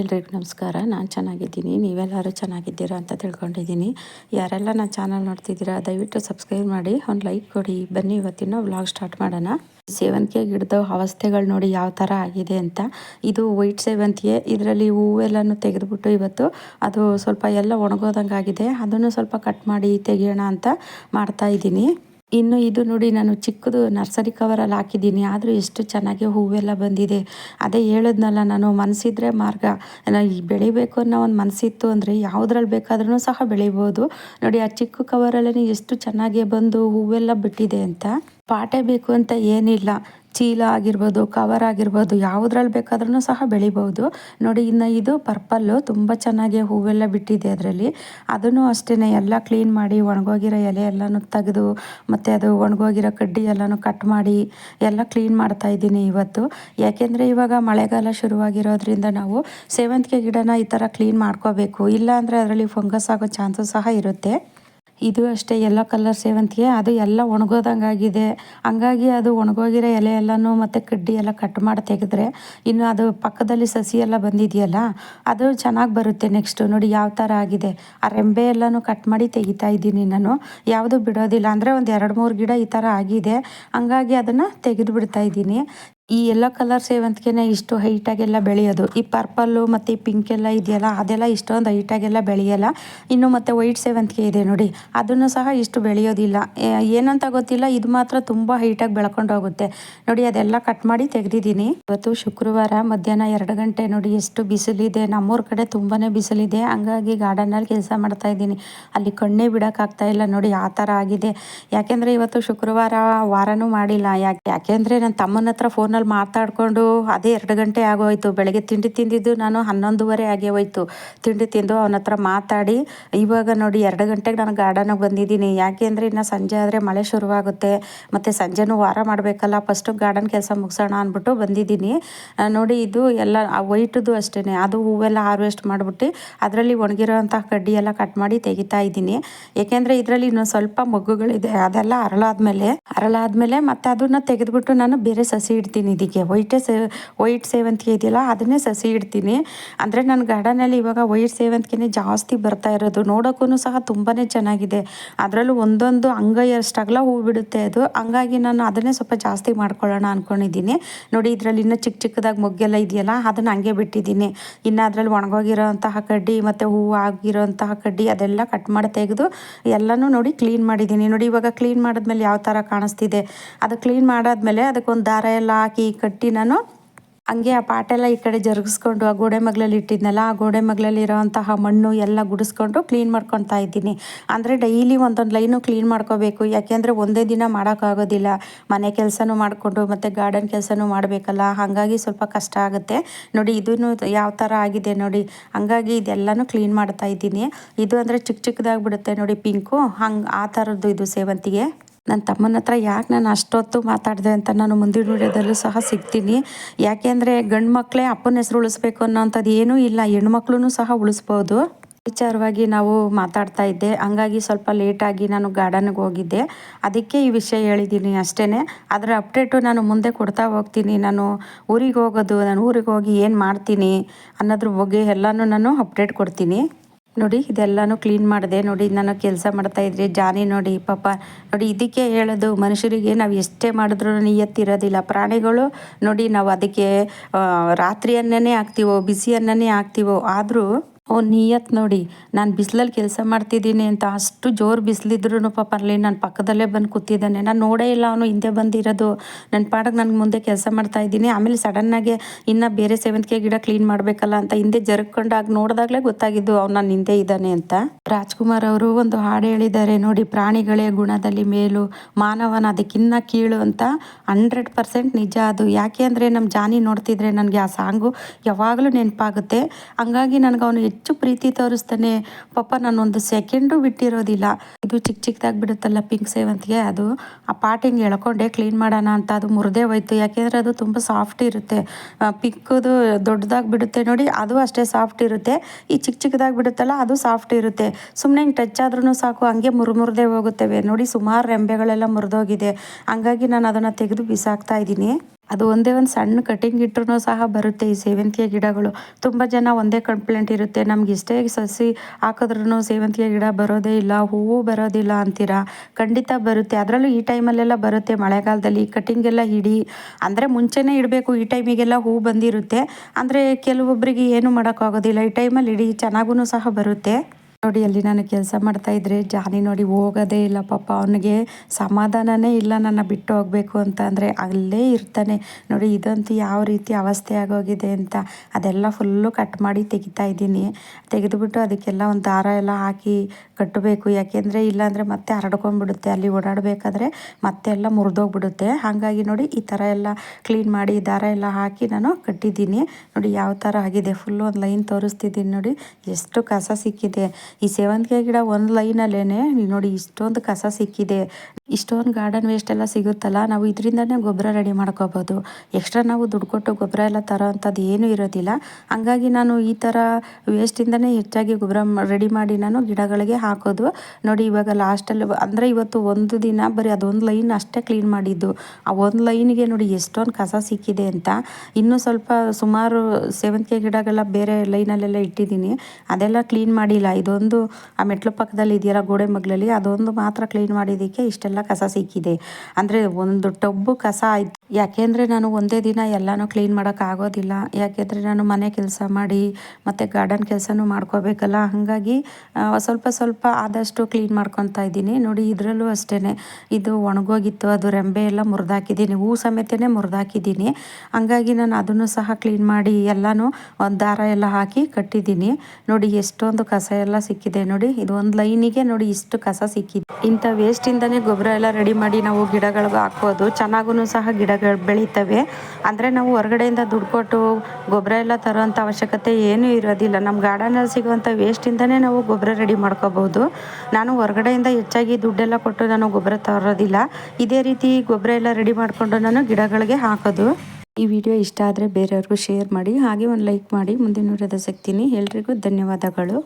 ಎಲ್ರಿಗೂ ನಮಸ್ಕಾರ. ನಾನು ಚೆನ್ನಾಗಿದ್ದೀನಿ. ನೀವೆಲ್ಲರೂ ಚೆನ್ನಾಗಿದ್ದೀರಾ ಅಂತ ತಿಳ್ಕೊಂಡಿದ್ದೀನಿ. ಯಾರೆಲ್ಲ ನನ್ನ ಚಾನಲ್ ನೋಡ್ತಿದ್ದೀರಾ, ದಯವಿಟ್ಟು ಸಬ್ಸ್ಕ್ರೈಬ್ ಮಾಡಿ. ಒಂದು ಲೈಕ್ ಕೊಡಿ. ಬನ್ನಿ ಇವತ್ತಿನ ವ್ಲಾಗ್ ಸ್ಟಾರ್ಟ್ ಮಾಡೋಣ. ಸೇವಂತಿಗೆ ಗಿಡದ ಅವಸ್ಥೆಗಳು ನೋಡಿ ಯಾವ ಥರ ಆಗಿದೆ ಅಂತ. ಇದು ವೈಟ್ ಸೇವಂತಿಗೆ. ಇದರಲ್ಲಿ ಹೂವೆಲ್ಲನೂ ತೆಗೆದುಬಿಟ್ಟು ಇವತ್ತು ಅದು ಸ್ವಲ್ಪ ಎಲ್ಲ ಒಣಗೋದಂಗೆ ಆಗಿದೆ ಅದನ್ನು ಸ್ವಲ್ಪ ಕಟ್ ಮಾಡಿ ತೆಗಿಯೋಣ ಅಂತ ಮಾಡ್ತಾ ಇದ್ದೀನಿ. ಇನ್ನು ಇದು ನೋಡಿ ನಾನು ಚಿಕ್ಕದು ನರ್ಸರಿ ಕವರಲ್ಲಿ ಹಾಕಿದ್ದೀನಿ, ಆದರೂ ಎಷ್ಟು ಚೆನ್ನಾಗಿ ಹೂವೆಲ್ಲ ಬಂದಿದೆ. ಅದೇ ಹೇಳಿದ್ನಲ್ಲ ನಾನು ಮನಸ್ಸಿದ್ರೆ ಮಾರ್ಗ. ಬೆಳಿಬೇಕು ಅನ್ನೋ ಒಂದು ಮನಸ್ಸಿತ್ತು ಅಂದರೆ ಯಾವುದ್ರಲ್ಲಿ ಬೇಕಾದ್ರೂ ಸಹ ಬೆಳಿಬೋದು. ನೋಡಿ, ಆ ಚಿಕ್ಕ ಕವರಲ್ಲೇ ಎಷ್ಟು ಚೆನ್ನಾಗಿ ಬಂದು ಹೂವೆಲ್ಲ ಬಿಟ್ಟಿದೆ ಅಂತ. ಪಾಟೆ ಬೇಕು ಅಂತ ಏನಿಲ್ಲ. ಚೀಲ ಆಗಿರ್ಬೋದು ಕವರ್ ಆಗಿರ್ಬೋದು, ಯಾವುದ್ರಲ್ಲಿ ಬೇಕಾದ್ರೂ ಸಹ ಬೆಳಿಬೋದು. ನೋಡಿ, ಇನ್ನು ಇದು ಪರ್ಪಲ್ಲು ತುಂಬ ಚೆನ್ನಾಗಿ ಹೂವೆಲ್ಲ ಬಿಟ್ಟಿದೆ ಅದರಲ್ಲಿ. ಅದನ್ನು ಅಷ್ಟೇ ಎಲ್ಲ ಕ್ಲೀನ್ ಮಾಡಿ ಒಣಗೋಗಿರೋ ಎಲೆ ಎಲ್ಲನೂ ತೆಗೆದು, ಮತ್ತು ಅದು ಒಣಗೋಗಿರೋ ಕಡ್ಡಿ ಎಲ್ಲನೂ ಕಟ್ ಮಾಡಿ, ಎಲ್ಲ ಕ್ಲೀನ್ ಮಾಡ್ತಾ ಇದ್ದೀನಿ ಇವತ್ತು. ಯಾಕೆಂದರೆ ಇವಾಗ ಮಳೆಗಾಲ ಶುರುವಾಗಿರೋದ್ರಿಂದ ನಾವು ಸೇವಂತಿಗೆ ಗಿಡನ ಈ ಥರ ಕ್ಲೀನ್ ಮಾಡ್ಕೋಬೇಕು. ಇಲ್ಲ ಅಂದರೆ ಅದರಲ್ಲಿ ಫಂಗಸ್ ಆಗೋ ಚಾನ್ಸಸ್ ಸಹ ಇರುತ್ತೆ. ಇದು ಅಷ್ಟೇ, ಎಲ್ಲೋ ಕಲರ್ ಸೇವಂತಿಗೆ ಅದು ಎಲ್ಲ ಒಣಗೋದಂಗೆ ಆಗಿದೆ ಹಂಗಾಗಿ ಅದು ಒಣಗೋಗಿರೋ ಎಲೆ ಎಲ್ಲನೂ ಮತ್ತು ಕಡ್ಡಿ ಎಲ್ಲ ಕಟ್ ಮಾಡಿ ತೆಗೆದ್ರೆ ಇನ್ನು ಅದು ಪಕ್ಕದಲ್ಲಿ ಸಸಿ ಎಲ್ಲ ಬಂದಿದೆಯಲ್ಲ, ಅದು ಚೆನ್ನಾಗಿ ಬರುತ್ತೆ ನೆಕ್ಸ್ಟು ನೋಡಿ ಯಾವ ಥರ ಆಗಿದೆ. ಆ ರೆಂಬೆ ಎಲ್ಲನೂ ಕಟ್ ಮಾಡಿ ತೆಗಿತಾ ಇದ್ದೀನಿ ನಾನು. ಯಾವುದು ಬಿಡೋದಿಲ್ಲ. ಅಂದರೆ ಒಂದು ಎರಡು ಮೂರು ಗಿಡ ಈ ಥರ ಆಗಿದೆ. ಹಂಗಾಗಿ ಅದನ್ನು ತೆಗೆದು ಬಿಡ್ತಾ ಇದ್ದೀನಿ. ಈ ಎಲ್ಲ ಕಲರ್ ಸೇವಂತಿಗೆನೆ ಇಷ್ಟು ಹೈಟಾಗೆಲ್ಲ ಬೆಳೆಯೋದು. ಈ ಪರ್ಪಲ್ಲು ಮತ್ತು ಪಿಂಕ್ ಎಲ್ಲ ಇದೆಯಲ್ಲ, ಅದೆಲ್ಲ ಇಷ್ಟೊಂದು ಹೈಟಾಗೆಲ್ಲ ಬೆಳೆಯಲ್ಲ. ಇನ್ನು ಮತ್ತು ವೈಟ್ ಸೇವಂತಿಗೆ ಇದೆ ನೋಡಿ. ಅದನ್ನು ಸಹ ಇಷ್ಟು ಬೆಳೆಯೋದಿಲ್ಲ. ಏನಂತ ಗೊತ್ತಿಲ್ಲ, ಇದು ಮಾತ್ರ ತುಂಬ ಹೈಟಾಗಿ ಬೆಳ್ಕೊಂಡು ಹೋಗುತ್ತೆ. ನೋಡಿ, ಅದೆಲ್ಲ ಕಟ್ ಮಾಡಿ ತೆಗೆದಿದ್ದೀನಿ. ಇವತ್ತು ಶುಕ್ರವಾರ ಮಧ್ಯಾಹ್ನ ಎರಡು ಗಂಟೆ ನೋಡಿ ಎಷ್ಟು ಬಿಸಿಲಿದೆ. ನಮ್ಮೂರ ಕಡೆ ತುಂಬಾ ಬಿಸಿಲಿದೆ. ಹಂಗಾಗಿ ಗಾರ್ಡನಲ್ಲಿ ಕೆಲಸ ಮಾಡ್ತಾ ಇದ್ದೀನಿ. ಅಲ್ಲಿ ಕಣ್ಣೇ ಬಿಡೋಕ್ಕಾಗ್ತಾ ಇಲ್ಲ ನೋಡಿ, ಆ ಥರ ಆಗಿದೆ. ಯಾಕೆಂದರೆ ಇವತ್ತು ಶುಕ್ರವಾರ ವಾರನೂ ಮಾಡಿಲ್ಲ. ಯಾಕೆ, ಯಾಕೆಂದರೆ ನನ್ನ ತಮ್ಮನ ಹತ್ರ ಫೋನಲ್ಲಿ ಮಾತಾಡಿಕೊಂಡು ಅದೇ ಎರಡು ಗಂಟೆ ಆಗೋಯ್ತು. ಬೆಳಗ್ಗೆ ತಿಂಡಿ ತಿಂದಿದ್ದು ನಾನು ಹನ್ನೊಂದುವರೆ ಆಗೇ ಹೋಯ್ತು ತಿಂಡಿ ತಿಂದು ಅವನ ಹತ್ರ ಮಾತಾಡಿ, ಇವಾಗ ನೋಡಿ ಎರಡು ಗಂಟೆಗೆ ನಾನು ಗಾರ್ಡನಿಗೆ ಬಂದಿದ್ದೀನಿ. ಯಾಕೆ ಅಂದರೆ ಇನ್ನು ಸಂಜೆ ಆದರೆ ಮಳೆ ಶುರುವಾಗುತ್ತೆ. ಮತ್ತು ಸಂಜೆನೂ ವಾರ ಮಾಡಬೇಕಲ್ಲ ಫಸ್ಟು ಗಾರ್ಡನ್ ಕೆಲಸ ಮುಗಿಸೋಣ ಅಂದ್ಬಿಟ್ಟು ಬಂದಿದ್ದೀನಿ. ನೋಡಿ ಇದು ಎಲ್ಲ ವೈಟದು ಅಷ್ಟೇ ಅದು ಹೂವೆಲ್ಲ ಹಾರ್ವೆಸ್ಟ್ ಮಾಡಿಬಿಟ್ಟು ಅದರಲ್ಲಿ ಒಣಗಿರೋಂಥ ಕಡ್ಡಿ ಎಲ್ಲ ಕಟ್ ಮಾಡಿ ತೆಗಿತಾ ಇದ್ದೀನಿ. ಏಕೆಂದರೆ ಇದರಲ್ಲಿ ಇನ್ನೊಂದು ಸ್ವಲ್ಪ ಮೊಗ್ಗುಗಳಿದೆ. ಅದೆಲ್ಲ ಅರಳಾದ್ಮೇಲೆ ಅರಳಾದ್ಮೇಲೆ ಮತ್ತೆ ಅದನ್ನು ತೆಗೆದುಬಿಟ್ಟು ನಾನು ಬೇರೆ ಸಸಿ ಇಡ್ತೀನಿ. ಇದಕ್ಕೆ ವೈಟ್ ಸೇ ವೈಟ್ ಸೇವಂತಿಗೆ ಇದೆಯಲ್ಲ, ಅದನ್ನೇ ಸಸಿ ಇಡ್ತೀನಿ. ಅಂದರೆ ನನ್ನ ಗಾರ್ಡನಲ್ಲಿ ಇವಾಗ ವೈಟ್ ಸೇವಂತಿಗೆನೇ ಜಾಸ್ತಿ ಬರ್ತಾ ಇರೋದು. ನೋಡೋಕ್ಕೂ ಸಹ ತುಂಬಾ ಚೆನ್ನಾಗಿದೆ. ಅದರಲ್ಲೂ ಒಂದೊಂದು ಅಂಗೈಯಷ್ಟಾಗಲ ಹೂ ಬಿಡುತ್ತೆ ಅದು. ಹಂಗಾಗಿ ನಾನು ಅದನ್ನೇ ಸ್ವಲ್ಪ ಜಾಸ್ತಿ ಮಾಡ್ಕೊಳ್ಳೋಣ ಅಂದ್ಕೊಂಡಿದ್ದೀನಿ ನೋಡಿ, ಇದರಲ್ಲಿ ಇನ್ನೂ ಚಿಕ್ಕ ಚಿಕ್ಕದಾಗಿ ಮೊಗ್ಗೆಲ್ಲ ಇದೆಯಲ್ಲ, ಅದನ್ನು ಹಂಗೆ ಬಿಟ್ಟಿದ್ದೀನಿ. ಇನ್ನು ಅದರಲ್ಲಿ ಒಣಗೋಗಿರೋಂತಹ ಕಡ್ಡಿ ಮತ್ತು ಹೂವು ಆಗಿರೋಂತಹ ಕಡ್ಡಿ ಅದೆಲ್ಲ ಕಟ್ ಮಾಡಿ ತೆಗೆದು ಎಲ್ಲನೂ ನೋಡಿ ಕ್ಲೀನ್ ಮಾಡಿದ್ದೀನಿ. ನೋಡಿ, ಇವಾಗ ಕ್ಲೀನ್ ಮಾಡಿದ್ಮೇಲೆ ಯಾವ ಥರ ಕಾಣಿಸ್ತಿದೆ? ಅದು ಕ್ಲೀನ್ ಮಾಡಾದ್ಮೇಲೆ ಅದಕ್ಕೊಂದು ದಾರ ಎಲ್ಲ ಹಾಕಿ ಕಟ್ಟಿ ನಾನು ಹಂಗೆ ಆ ಪಾಟೆಲ್ಲ ಈ ಕಡೆ ಜರುಗಿಸ್ಕೊಂಡು, ಆ ಗೋಡೆ ಮಗ್ಲಲ್ಲಿ ಇಟ್ಟಿದ್ನಲ್ಲ, ಆ ಗೋಡೆ ಮಗ್ಲಲ್ಲಿ ಇರೋವಂತಹ ಮಣ್ಣು ಎಲ್ಲ ಗುಡಿಸ್ಕೊಂಡು ಕ್ಲೀನ್ ಮಾಡ್ಕೊತಾ ಇದ್ದೀನಿ. ಅಂದರೆ ಡೈಲಿ ಒಂದೊಂದು ಲೈನು ಕ್ಲೀನ್ ಮಾಡ್ಕೋಬೇಕು. ಯಾಕೆಂದರೆ ಒಂದೇ ದಿನ ಮಾಡೋಕ್ಕಾಗೋದಿಲ್ಲ. ಮನೆ ಕೆಲಸನೂ ಮಾಡಿಕೊಂಡು ಮತ್ತು ಗಾರ್ಡನ್ ಕೆಲಸನೂ ಮಾಡಬೇಕಲ್ಲ. ಹಾಗಾಗಿ ಸ್ವಲ್ಪ ಕಷ್ಟ ಆಗುತ್ತೆ. ನೋಡಿ ಇದೂ ಯಾವ ಥರ ಆಗಿದೆ ನೋಡಿ. ಹಂಗಾಗಿ ಇದೆಲ್ಲನೂ ಕ್ಲೀನ್ ಮಾಡ್ತಾ ಇದ್ದೀನಿ. ಇದು ಅಂದರೆ ಚಿಕ್ಕ ಚಿಕ್ಕದಾಗಿ ಬಿಡುತ್ತೆ ನೋಡಿ ಪಿಂಕು. ಹಂಗೆ ಆ ಥರದ್ದು ಇದು ಸೇವಂತಿಗೆ. ನನ್ನ ತಮ್ಮನ ಹತ್ರ ಯಾಕೆ ನಾನು ಅಷ್ಟೊತ್ತು ಮಾತಾಡಿದೆ ಅಂತ ನಾನು ಮುಂದಿನ ವಿಡಿಯೋದಲ್ಲೂ ಸಹ ಸಿಗ್ತೀನಿ. ಯಾಕೆಂದರೆ ಗಂಡು ಮಕ್ಕಳೇ ಅಪ್ಪನ ಹೆಸರು ಉಳಿಸ್ಬೇಕು ಅನ್ನೋಂಥದ್ದು ಏನೂ ಇಲ್ಲ. ಹೆಣ್ಮಕ್ಳು ಸಹ ಉಳಿಸ್ಬೋದು. ವಿಚಾರವಾಗಿ ನಾವು ಮಾತಾಡ್ತಾ ಇದ್ದೆ. ಹಂಗಾಗಿ ಸ್ವಲ್ಪ ಲೇಟಾಗಿ ನಾನು ಗಾರ್ಡನ್ಗೆ ಹೋಗಿದ್ದೆ. ಅದಕ್ಕೆ ಈ ವಿಷಯ ಹೇಳಿದ್ದೀನಿ ಅಷ್ಟೇ ಅದರ ಅಪ್ಡೇಟು ನಾನು ಮುಂದೆ ಕೊಡ್ತಾ ಹೋಗ್ತೀನಿ. ನಾನು ಊರಿಗೆ ಹೋಗೋದು, ನಾನು ಊರಿಗೆ ಹೋಗಿ ಏನು ಮಾಡ್ತೀನಿ ಅನ್ನೋದ್ರ ಬಗ್ಗೆ ಎಲ್ಲನೂ ನಾನು ಅಪ್ಡೇಟ್ ಕೊಡ್ತೀನಿ. ನೋಡಿ, ಇದೆಲ್ಲನೂ ಕ್ಲೀನ್ ಮಾಡಿದೆ. ನೋಡಿ, ನಾನು ಕೆಲಸ ಮಾಡ್ತಾ ಇದ್ರಿ ಜಾನಿ ನೋಡಿ, ಪಾಪ. ನೋಡಿ, ಇದಕ್ಕೆ ಹೇಳೋದು, ಮನುಷ್ಯರಿಗೆ ನಾವು ಎಷ್ಟೇ ಮಾಡಿದ್ರೂ ನಿಯತ್ತಿರೋದಿಲ್ಲ. ಪ್ರಾಣಿಗಳು, ನೋಡಿ, ನಾವು ಅದಕ್ಕೆ ರಾತ್ರಿ ಅನ್ನನೇ ಹಾಕ್ತೀವೋ ಬಿಸಿ ಅನ್ನನೇ ಹಾಕ್ತೀವೋ ಆದರೂ ಓ, ನಿಯತ್ ನೋಡಿ. ನಾನು ಬಿಸಿಲಲ್ಲಿ ಕೆಲಸ ಮಾಡ್ತಿದ್ದೀನಿ ಅಂತ ಅಷ್ಟು ಜೋರು ಬಿಸಿಲಿದ್ರು ಪಾಪ ಅಲ್ಲಿ ನಾನು ಪಕ್ಕದಲ್ಲೇ ಬಂದು ಕೂತಿದ್ದಾನೆ. ನಾನು ನೋಡೇ ಇಲ್ಲ ಅವನು ಹಿಂದೆ ಬಂದಿರೋದು. ನನ್ನ ಪಾಡಕ್ಕೆ ನನಗೆ ಮುಂದೆ ಕೆಲಸ ಮಾಡ್ತಾ ಇದ್ದೀನಿ. ಆಮೇಲೆ ಸಡನ್ನಾಗೆ ಇನ್ನು ಬೇರೆ ಸೇವಂತಿಗೆ ಗಿಡ ಕ್ಲೀನ್ ಮಾಡಬೇಕಲ್ಲ ಅಂತ ಹಿಂದೆ ಜರುಗ್ಕೊಂಡಾಗ ನೋಡಿದಾಗಲೇ ಗೊತ್ತಾಗಿದ್ದು ಅವ್ನು ನಾನು ಹಿಂದೆ ಇದ್ದಾನೆ ಅಂತ. ರಾಜ್ಕುಮಾರ್ ಅವರು ಒಂದು ಹಾಡು ಹೇಳಿದ್ದಾರೆ ನೋಡಿ, ಪ್ರಾಣಿಗಳೇ ಗುಣದಲ್ಲಿ ಮೇಲು, ಮಾನವನ ಅದಕ್ಕಿನ್ನ ಕೀಳು ಅಂತ. ಹಂಡ್ರೆಡ್ ಪರ್ಸೆಂಟ್ ನಿಜ ಅದು. ಯಾಕೆ ಅಂದರೆ ನಮ್ಮ ಜಾನಿ ನೋಡ್ತಿದ್ರೆ ನನಗೆ ಆ ಸಾಂಗು ಯಾವಾಗಲೂ ನೆನಪಾಗುತ್ತೆ. ಹಂಗಾಗಿ ನನಗೆ ಅವನು ಹೆಚ್ಚು ಪ್ರೀತಿ ತೋರಿಸ್ತಾನೆ. ಪಾಪ ನಾನೊಂದು ಸೆಕೆಂಡು ಬಿಟ್ಟಿರೋದಿಲ್ಲ. ಇದು ಚಿಕ್ಕ ಚಿಕ್ಕದಾಗಿ ಬಿಡುತ್ತಲ್ಲ ಪಿಂಕ್ ಸೇವಂತಿಗೆ. ಅದು ಆ ಪಾಟ್ ಹಿಂಗೆ ಎಳ್ಕೊಂಡೆ, ಕ್ಲೀನ್ ಮಾಡೋಣ ಅಂತ. ಅದು ಮುರಿದೇ ಹೋಯ್ತು. ಯಾಕೆಂದರೆ ಅದು ತುಂಬ ಸಾಫ್ಟ್ ಇರುತ್ತೆ. ಪಿಂಕದು ದೊಡ್ಡದಾಗಿ ಬಿಡುತ್ತೆ ನೋಡಿ, ಅದು ಅಷ್ಟೇ ಸಾಫ್ಟ್ ಇರುತ್ತೆ. ಈ ಚಿಕ್ಕ ಚಿಕ್ಕದಾಗಿ ಬಿಡುತ್ತಲ್ಲ ಅದು ಸಾಫ್ಟ್ ಇರುತ್ತೆ. ಸುಮ್ಮನೆ ಹಿಂಗೆ ಟಚ್ ಆದ್ರೂ ಸಾಕು, ಹಂಗೆ ಮುರುಮುರದೇ ಹೋಗುತ್ತವೆ. ನೋಡಿ ಸುಮಾರು ರೆಂಬೆಗಳೆಲ್ಲ ಮುರಿದೋಗಿದೆ. ಹಂಗಾಗಿ ನಾನು ಅದನ್ನು ತೆಗೆದು ಬಿಸಾಕ್ತಾ ಇದ್ದೀನಿ. ಅದು ಒಂದೇ ಒಂದು ಸಣ್ಣ ಕಟಿಂಗ್ ಇಟ್ಟರು ಸಹ ಬರುತ್ತೆ ಈ ಸೇವಂತಿಗೆ ಗಿಡಗಳು. ತುಂಬ ಜನ ಒಂದೇ ಕಂಪ್ಲೇಂಟ್ ಇರುತ್ತೆ, ನಮ್ಗೆ ಇಷ್ಟೇ ಸಸಿ ಹಾಕಿದ್ರೂ ಸೇವಂತಿಗೆ ಗಿಡ ಬರೋದೇ ಇಲ್ಲ, ಹೂವು ಬರೋದಿಲ್ಲ ಅಂತೀರಾ? ಖಂಡಿತ ಬರುತ್ತೆ. ಅದರಲ್ಲೂ ಈ ಟೈಮಲ್ಲೆಲ್ಲ ಬರುತ್ತೆ ಮಳೆಗಾಲದಲ್ಲಿ. ಕಟಿಂಗ್ ಎಲ್ಲ ಹಿಡಿ, ಅಂದರೆ ಮುಂಚೆನೇ ಇಡಬೇಕು, ಈ ಟೈಮಿಗೆಲ್ಲ ಹೂವು ಬಂದಿರುತ್ತೆ. ಅಂದರೆ ಕೆಲವೊಬ್ಬರಿಗೆ ಏನು ಮಾಡೋಕ್ಕಾಗೋದಿಲ್ಲ. ಈ ಟೈಮಲ್ಲಿ ಇಡಿ ಚೆನ್ನಾಗೂ ಸಹ ಬರುತ್ತೆ. ನೋಡಿ ಅಲ್ಲಿ ನಾನು ಕೆಲಸ ಮಾಡ್ತಾ ಇದ್ರೆ ಜಾನಿ ನೋಡಿ ಹೋಗೋದೇ ಇಲ್ಲ, ಪಾಪ ಅವನಿಗೆ ಸಮಾಧಾನನೇ ಇಲ್ಲ ನನ್ನ ಬಿಟ್ಟು ಹೋಗಬೇಕು ಅಂತ ಅಂದರೆ ಅಲ್ಲೇ ಇರ್ತಾನೆ. ನೋಡಿ ಇದಂತೂ ಯಾವ ರೀತಿ ಅವಸ್ಥೆ ಆಗೋಗಿದೆ ಅಂತ ಅದೆಲ್ಲ ಫುಲ್ಲು ಕಟ್ ಮಾಡಿ ತೆಗಿತಾ ಇದ್ದೀನಿ. ತೆಗೆದುಬಿಟ್ಟು ಅದಕ್ಕೆಲ್ಲ ಒಂದು ದಾರ ಎಲ್ಲ ಹಾಕಿ ಕಟ್ಟಬೇಕು. ಯಾಕೆಂದರೆ ಇಲ್ಲಾಂದರೆ ಮತ್ತೆ ಹರಡ್ಕೊಂಡ್ಬಿಡುತ್ತೆ. ಅಲ್ಲಿ ಓಡಾಡಬೇಕಾದ್ರೆ ಮತ್ತೆ ಎಲ್ಲ ಮುರಿದೋಗ್ಬಿಡುತ್ತೆ. ಹಾಗಾಗಿ ನೋಡಿ ಈ ಥರ ಎಲ್ಲ ಕ್ಲೀನ್ ಮಾಡಿ ದಾರ ಎಲ್ಲ ಹಾಕಿ ನಾನು ಕಟ್ಟಿದ್ದೀನಿ. ನೋಡಿ ಯಾವ ಥರ ಆಗಿದೆ. ಫುಲ್ಲು ಒಂದು ಲೈನ್ ತೋರಿಸ್ತಿದ್ದೀನಿ ನೋಡಿ. ಎಷ್ಟು ಕಸ ಸಿಕ್ಕಿದೆ. ಈ ಸೇವಂತಿಗೆ ಗಿಡ ಒಂದು ಲೈನಲ್ಲೇ ನೋಡಿ ಇಷ್ಟೊಂದು ಕಸ ಸಿಕ್ಕಿದೆ. ಇಷ್ಟೊಂದು ಗಾರ್ಡನ್ ವೇಸ್ಟ್ ಎಲ್ಲ ಸಿಗುತ್ತಲ್ಲ, ನಾವು ಇದರಿಂದನೇ ಗೊಬ್ಬರ ರೆಡಿ ಮಾಡ್ಕೋಬೋದು. ಎಕ್ಸ್ಟ್ರಾ ನಾವು ದುಡ್ಡು ಕೊಟ್ಟು ಗೊಬ್ಬರ ಎಲ್ಲ ತರೋ ಅಂಥದ್ದು ಏನೂ ಇರೋದಿಲ್ಲ. ಹಂಗಾಗಿ ನಾನು ಈ ಥರ ವೇಸ್ಟಿಂದನೇ ಹೆಚ್ಚಾಗಿ ಗೊಬ್ಬರ ರೆಡಿ ಮಾಡಿ ನಾನು ಗಿಡಗಳಿಗೆ ಹಾಕೋದು. ನೋಡಿ ಇವಾಗ ಲಾಸ್ಟಲ್ಲಿ ಅಂದರೆ ಇವತ್ತು ಒಂದು ದಿನ ಬರೀ ಅದೊಂದು ಲೈನ್ ಅಷ್ಟೇ ಕ್ಲೀನ್ ಮಾಡಿದ್ದು. ಆ ಒಂದು ಲೈನಿಗೆ ನೋಡಿ ಎಷ್ಟೊಂದು ಕಸ ಸಿಕ್ಕಿದೆ ಅಂತ. ಇನ್ನೂ ಸ್ವಲ್ಪ ಸುಮಾರು ಸೇವಂತಿಗೆ ಗಿಡಗಳ ಬೇರೆ ಲೈನಲ್ಲೆಲ್ಲ ಇಟ್ಟಿದ್ದೀನಿ. ಅದೆಲ್ಲ ಕ್ಲೀನ್ ಮಾಡಿಲ್ಲ. ಇದೊಂದು ಆ ಮೆಟ್ಲು ಪಕ್ಕದಲ್ಲಿ ಇದೆಯಲ್ಲ ಗೋಡೆ ಮಗ್ಲಲ್ಲಿ, ಅದೊಂದು ಮಾತ್ರ ಕ್ಲೀನ್ ಮಾಡಿದ್ದಕ್ಕೆ ಇಷ್ಟೆಲ್ಲ ಕಸ ಸಿಕ್ಕಿದೆ. ಅಂದರೆ ಒಂದು ಟಬ್ಬು ಕಸ ಆಯ್ತು. ಯಾಕೆಂದರೆ ನಾನು ಒಂದೇ ದಿನ ಎಲ್ಲನೂ ಕ್ಲೀನ್ ಮಾಡೋಕ್ಕಾಗೋದಿಲ್ಲ ಯಾಕೆಂದರೆ ನಾನು ಮನೆ ಕೆಲಸ ಮಾಡಿ ಮತ್ತು ಗಾರ್ಡನ್ ಕೆಲಸನೂ ಮಾಡ್ಕೋಬೇಕಲ್ಲ. ಹಾಗಾಗಿ ಸ್ವಲ್ಪ ಸ್ವಲ್ಪ ಆದಷ್ಟು ಕ್ಲೀನ್ ಮಾಡ್ಕೊತಾ ಇದ್ದೀನಿ. ನೋಡಿ, ಇದರಲ್ಲೂ ಅಷ್ಟೇ ಇದು ಒಣಗೋಗಿತ್ತು, ಅದು ರೆಂಬೆ ಎಲ್ಲ ಮುರಿದಾಕಿದ್ದೀನಿ. ಹೂ ಸಮೇತನೇ ಮುರಿದಾಕಿದ್ದೀನಿ. ಹಂಗಾಗಿ ನಾನು ಅದನ್ನು ಸಹ ಕ್ಲೀನ್ ಮಾಡಿ ಎಲ್ಲನೂ ಒಂದು ದಾರ ಎಲ್ಲ ಹಾಕಿ ಕಟ್ಟಿದ್ದೀನಿ. ನೋಡಿ, ಎಷ್ಟೊಂದು ಕಸ ಎಲ್ಲ ಸಿಕ್ಕಿದೆ. ನೋಡಿ, ಇದು ಒಂದು ಲೈನಿಗೆ ನೋಡಿ, ಇಷ್ಟು ಕಸ ಸಿಕ್ಕಿದೆ. ಇಂಥ ವೇಸ್ಟಿಂದನೇ ಗೊಬ್ಬರ ಎಲ್ಲ ರೆಡಿ ಮಾಡಿ ನಾವು ಗಿಡಗಳಿಗೆ ಹಾಕ್ಬೋದು. ಚೆನ್ನಾಗೂ ಸಹ ಗಿಡಗಳು ಬೆಳೀತವೆ. ಅಂದರೆ ನಾವು ಹೊರಗಡೆಯಿಂದ ದುಡ್ಡು ಕೊಟ್ಟು ಗೊಬ್ಬರ ಎಲ್ಲ ತರೋಂಥ ಅವಶ್ಯಕತೆ ಏನೂ ಇರೋದಿಲ್ಲ. ನಮ್ಮ ಗಾರ್ಡನಲ್ಲಿ ಸಿಗುವಂಥ ವೇಸ್ಟಿಂದನೇ ನಾವು ಗೊಬ್ಬರ ರೆಡಿ ಮಾಡ್ಕೋಬೋದು ನಾನು ಹೊರಗಡೆಯಿಂದ ಹೆಚ್ಚಾಗಿ ದುಡ್ಡೆಲ್ಲ ಕೊಟ್ಟು ನಾನು ಗೊಬ್ಬರ ತರೋದಿಲ್ಲ. ಇದೇ ರೀತಿ ಗೊಬ್ಬರ ಎಲ್ಲ ರೆಡಿ ಮಾಡಿಕೊಂಡು ನಾನು ಗಿಡಗಳಿಗೆ ಹಾಕೋದು. ಈ ವಿಡಿಯೋ ಇಷ್ಟ ಆದರೆ ಬೇರೆಯವ್ರಿಗೂ ಶೇರ್ ಮಾಡಿ, ಹಾಗೆ ಒಂದು ಲೈಕ್ ಮಾಡಿ. ಮುಂದಿನ ವಿಡಿಯೋದ ಸಿಗ್ತೀನಿ. ಎಲ್ರಿಗೂ ಧನ್ಯವಾದಗಳು.